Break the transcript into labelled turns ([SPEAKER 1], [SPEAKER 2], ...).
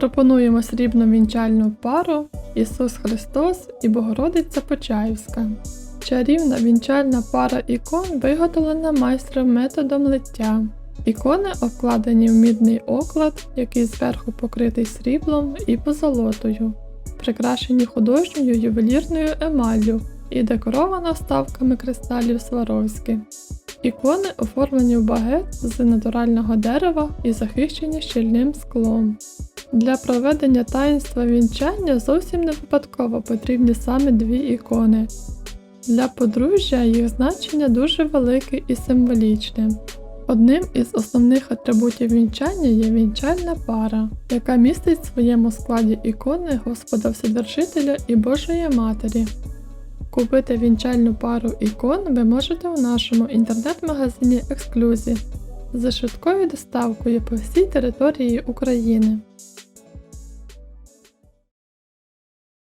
[SPEAKER 1] Пропонуємо срібну вінчальну пару Ісус Христос і Богородиця Почаївська. Чарівна вінчальна пара ікон виготовлена майстром методом лиття. Ікони обкладені в мідний оклад, який зверху покритий сріблом і позолотою, прикрашені художньою ювелірною емаллю і декорована вставками кристалів Сваровські. Ікони оформлені в багет з натурального дерева і захищені щільним склом. Для проведення таїнства вінчання зовсім не випадково потрібні саме дві ікони. Для подружжя їх значення дуже велике і символічне. Одним із основних атрибутів вінчання є вінчальна пара, яка містить в своєму складі ікони Господа Вседержителя і Божої Матері. Купити вінчальну пару ікон ви можете у нашому інтернет-магазині Ексклюзі за швидкою доставкою по всій території України.